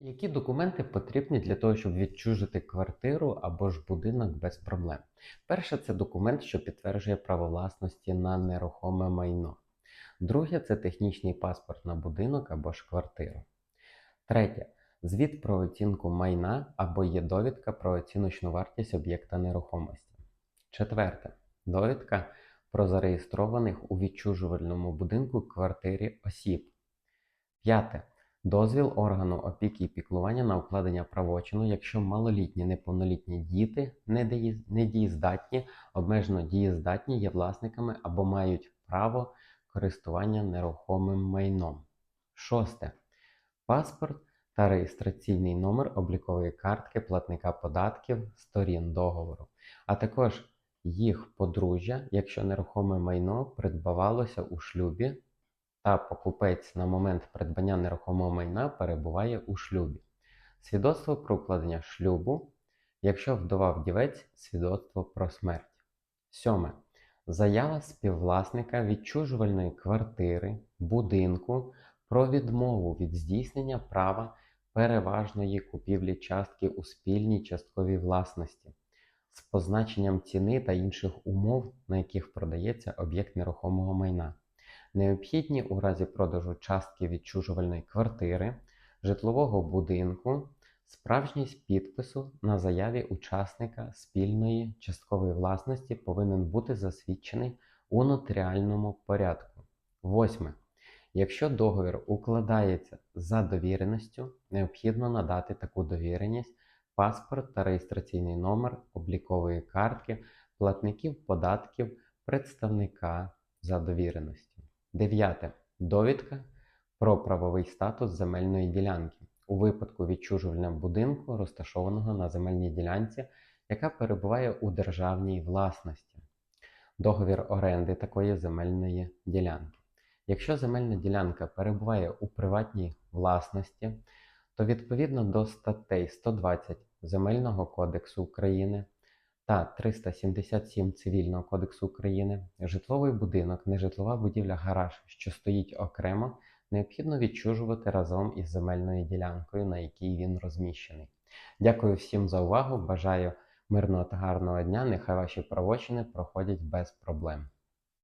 Які документи потрібні для того, щоб відчужити квартиру або ж будинок без проблем? Перше, це документ, що підтверджує право власності на нерухоме майно. Друге, це технічний паспорт на будинок або ж квартиру. Третє звіт про оцінку майна або є довідка про оціночну вартість об'єкта нерухомості. Четверте довідка про зареєстрованих у відчужувальному будинку квартирі осіб. П'яте. Дозвіл органу опіки і піклування на укладення правочину, якщо малолітні неповнолітні діти недієздатні, обмежено дієздатні є власниками або мають право користування нерухомим майном. Шосте. Паспорт та реєстраційний номер облікової картки платника податків сторін договору, а також їх подружжя, якщо нерухоме майно придбавалося у шлюбі та покупець на момент придбання нерухомого майна перебуває у шлюбі. Свідоцтво про укладення шлюбу, якщо вдова вдівець, свідоцтво про смерть. Сьоме. Заява співвласника відчужувальної квартири, будинку про відмову від здійснення права переважної купівлі частки у спільній частковій власності з позначенням ціни та інших умов, на яких продається об'єкт нерухомого майна необхідні у разі продажу частки відчужувальної квартири, житлового будинку, справжність підпису на заяві учасника спільної часткової власності повинен бути засвідчений у нотаріальному порядку. Восьме. Якщо договір укладається за довіреністю, необхідно надати таку довіреність, паспорт та реєстраційний номер облікової картки платників податків представника за довіреністю. Дев'яте. Довідка про правовий статус земельної ділянки у випадку відчужування будинку, розташованого на земельній ділянці, яка перебуває у державній власності. Договір оренди такої земельної ділянки. Якщо земельна ділянка перебуває у приватній власності, то відповідно до статей 120 Земельного кодексу України та 377 Цивільного кодексу України житловий будинок, нежитлова будівля гараж, що стоїть окремо, необхідно відчужувати разом із земельною ділянкою, на якій він розміщений. Дякую всім за увагу. Бажаю мирного та гарного дня. Нехай ваші правочини проходять без проблем.